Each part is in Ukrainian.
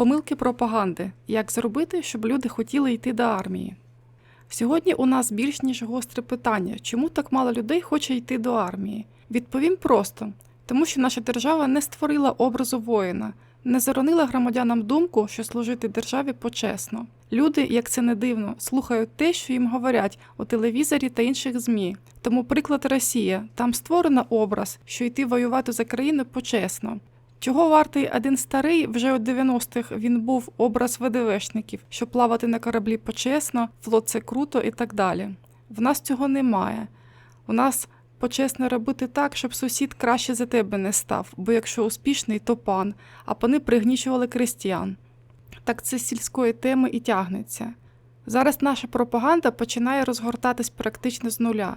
Помилки пропаганди. Як зробити, щоб люди хотіли йти до армії? Сьогодні у нас більш ніж гостре питання, чому так мало людей хоче йти до армії? Відповім просто: тому що наша держава не створила образу воїна, не заронила громадянам думку, що служити державі почесно. Люди, як це не дивно, слухають те, що їм говорять у телевізорі та інших ЗМІ. Тому приклад Росія там створено образ, що йти воювати за країну почесно. Чого вартий один старий, вже у 90-х він був образ ВДВшників, що плавати на кораблі почесно, флот це круто і так далі. В нас цього немає. У нас почесно робити так, щоб сусід краще за тебе не став, бо якщо успішний, то пан, а пани пригнічували крестьян. Так це з сільської теми і тягнеться. Зараз наша пропаганда починає розгортатись практично з нуля.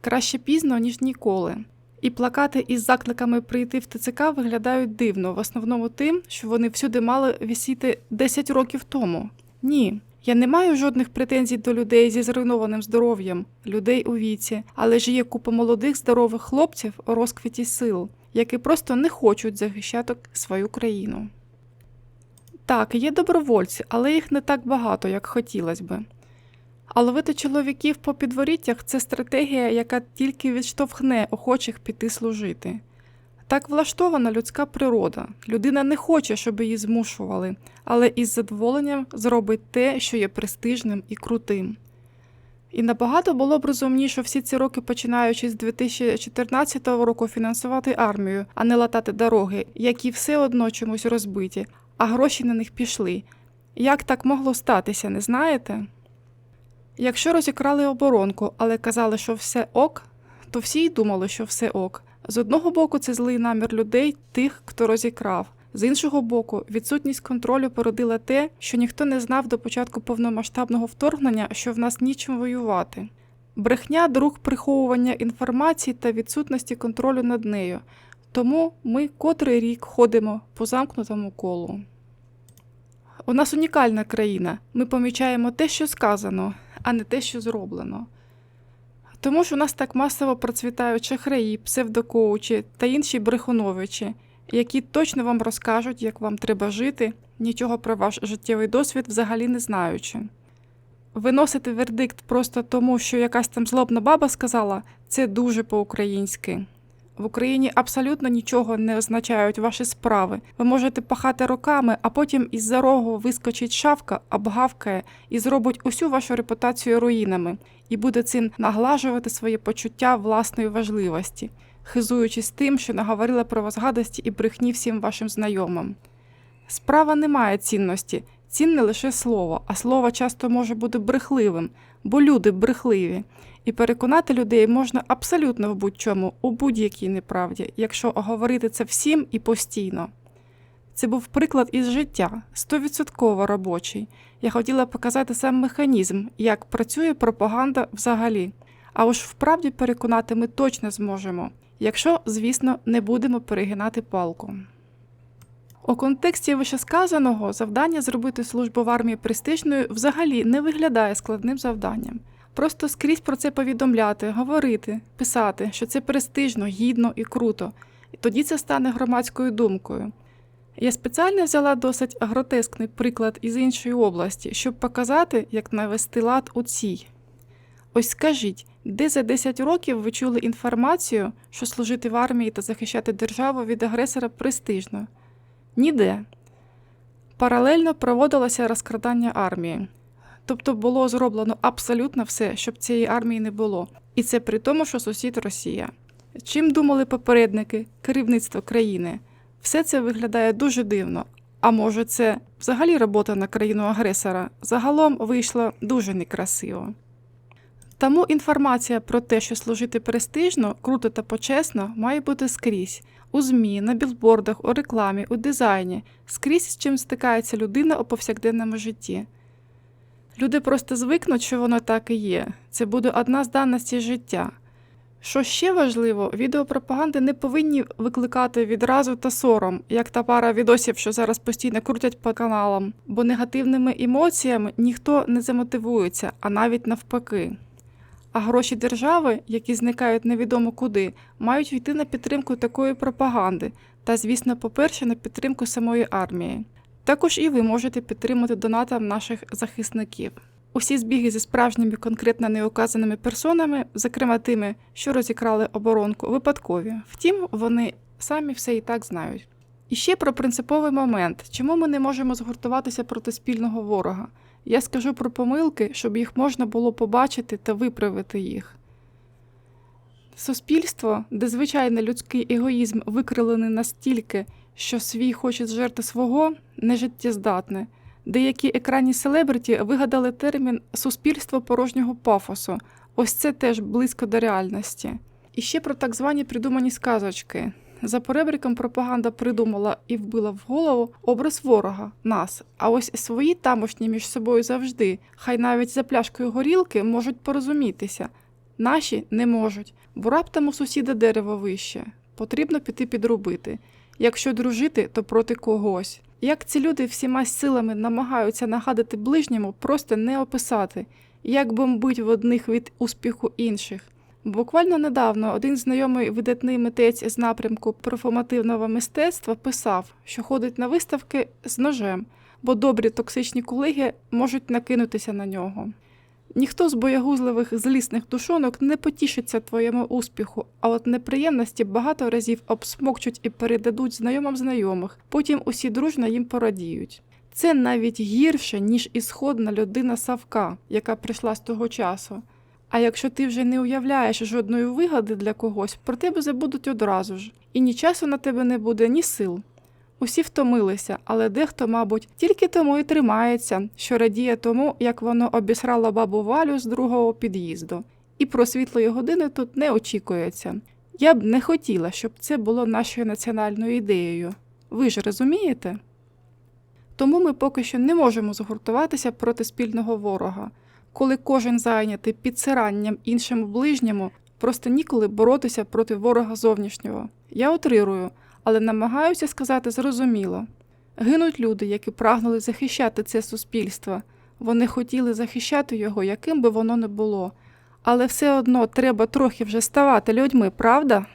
Краще пізно, ніж ніколи. І плакати із закликами прийти в ТЦК виглядають дивно, в основному тим, що вони всюди мали висіти 10 років тому. Ні, я не маю жодних претензій до людей зі зруйнованим здоров'ям, людей у віці, але ж є купа молодих здорових хлопців у розквіті сил, які просто не хочуть захищати свою країну. Так, є добровольці, але їх не так багато, як хотілося би. А ловити чоловіків по підворіттях це стратегія, яка тільки відштовхне охочих піти служити. Так влаштована людська природа. Людина не хоче, щоб її змушували, але із задоволенням зробить те, що є престижним і крутим. І набагато було б розумніше всі ці роки, починаючи з 2014 року, фінансувати армію, а не латати дороги, які все одно чомусь розбиті, а гроші на них пішли. Як так могло статися, не знаєте? Якщо розікрали оборонку, але казали, що все ок, то всі й думали, що все ок. З одного боку, це злий намір людей, тих, хто розікрав. З іншого боку, відсутність контролю породила те, що ніхто не знав до початку повномасштабного вторгнення, що в нас нічим воювати. Брехня друг приховування інформації та відсутності контролю над нею. Тому ми котрий рік ходимо по замкнутому колу. У нас унікальна країна. Ми помічаємо те, що сказано, а не те, що зроблено. Тому ж у нас так масово процвітають шахраї, псевдокоучі та інші брехуновичі, які точно вам розкажуть, як вам треба жити, нічого про ваш життєвий досвід взагалі не знаючи. Виносити вердикт просто тому, що якась там злобна баба сказала, це дуже по-українськи. В Україні абсолютно нічого не означають ваші справи. Ви можете пахати роками, а потім із-за рогу вискочить шавка, обгавкає і зробить усю вашу репутацію руїнами, і буде цим наглажувати своє почуття власної важливості, хизуючись тим, що наговорила про вас гадості і брехні всім вашим знайомим. Справа не має цінності, цінне лише слово, а слово часто може бути брехливим, бо люди брехливі. І переконати людей можна абсолютно в будь-чому, у будь-якій неправді, якщо оговорити це всім і постійно. Це був приклад із життя, стовідсотково робочий. Я хотіла показати сам механізм, як працює пропаганда взагалі. А уж вправді переконати ми точно зможемо, якщо, звісно, не будемо перегинати палку. У контексті вищесказаного завдання зробити службу в армії престижною взагалі не виглядає складним завданням. Просто скрізь про це повідомляти, говорити, писати, що це престижно, гідно і круто, і тоді це стане громадською думкою. Я спеціально взяла досить гротескний приклад із іншої області, щоб показати, як навести лад у цій. Ось скажіть, де за 10 років ви чули інформацію, що служити в армії та захищати державу від агресора престижно? Ніде. Паралельно проводилося розкрадання армії. Тобто було зроблено абсолютно все, щоб цієї армії не було. І це при тому, що сусід Росія. Чим думали попередники, керівництво країни? Все це виглядає дуже дивно. А може, це взагалі робота на країну агресора загалом вийшло дуже некрасиво. Тому інформація про те, що служити престижно, круто та почесно, має бути скрізь у ЗМІ, на білбордах, у рекламі, у дизайні, скрізь з чим стикається людина у повсякденному житті. Люди просто звикнуть, що воно так і є. Це буде одна з даностей життя. Що ще важливо, відеопропаганди не повинні викликати відразу та сором, як та пара відосів, що зараз постійно крутять по каналам, бо негативними емоціями ніхто не замотивується, а навіть навпаки. А гроші держави, які зникають невідомо куди, мають йти на підтримку такої пропаганди та, звісно, по-перше, на підтримку самої армії. Також і ви можете підтримати донатом наших захисників. Усі збіги зі справжніми конкретно неуказаними персонами, зокрема тими, що розікрали оборонку, випадкові. Втім, вони самі все і так знають. І ще про принциповий момент, чому ми не можемо згуртуватися проти спільного ворога. Я скажу про помилки, щоб їх можна було побачити та виправити їх. Суспільство, де звичайний людський егоїзм викрилений настільки, що свій хоче зжерти свого, нежиттєздатне. Деякі екранні селебриті вигадали термін суспільство порожнього пафосу. Ось це теж близько до реальності. І ще про так звані придумані сказочки. За поребриком пропаганда придумала і вбила в голову образ ворога, нас. А ось свої тамошні між собою завжди, хай навіть за пляшкою горілки можуть порозумітися. Наші не можуть, бо раптом у сусіда дерево вище. Потрібно піти підробити. Якщо дружити, то проти когось. Як ці люди всіма силами намагаються нагадати ближньому, просто не описати, як бомбить в одних від успіху інших. Буквально недавно один знайомий видатний митець з напрямку перформативного мистецтва писав, що ходить на виставки з ножем, бо добрі токсичні колеги можуть накинутися на нього. Ніхто з боягузливих злісних душонок не потішиться твоєму успіху, а от неприємності багато разів обсмокчуть і передадуть знайомим знайомих, потім усі дружно їм порадіють. Це навіть гірше, ніж ісходна людина Савка, яка прийшла з того часу. А якщо ти вже не уявляєш жодної вигоди для когось, про тебе забудуть одразу ж, і ні часу на тебе не буде, ні сил. Усі втомилися, але дехто, мабуть, тільки тому і тримається, що радіє тому, як воно обісрало бабу Валю з другого під'їзду. І про світлої години тут не очікується. Я б не хотіла, щоб це було нашою національною ідеєю. Ви ж розумієте? Тому ми поки що не можемо згуртуватися проти спільного ворога. Коли кожен зайнятий підсиранням іншому ближньому, просто ніколи боротися проти ворога зовнішнього. Я утрирую, але намагаюся сказати зрозуміло. Гинуть люди, які прагнули захищати це суспільство. Вони хотіли захищати його, яким би воно не було. Але все одно треба трохи вже ставати людьми, правда?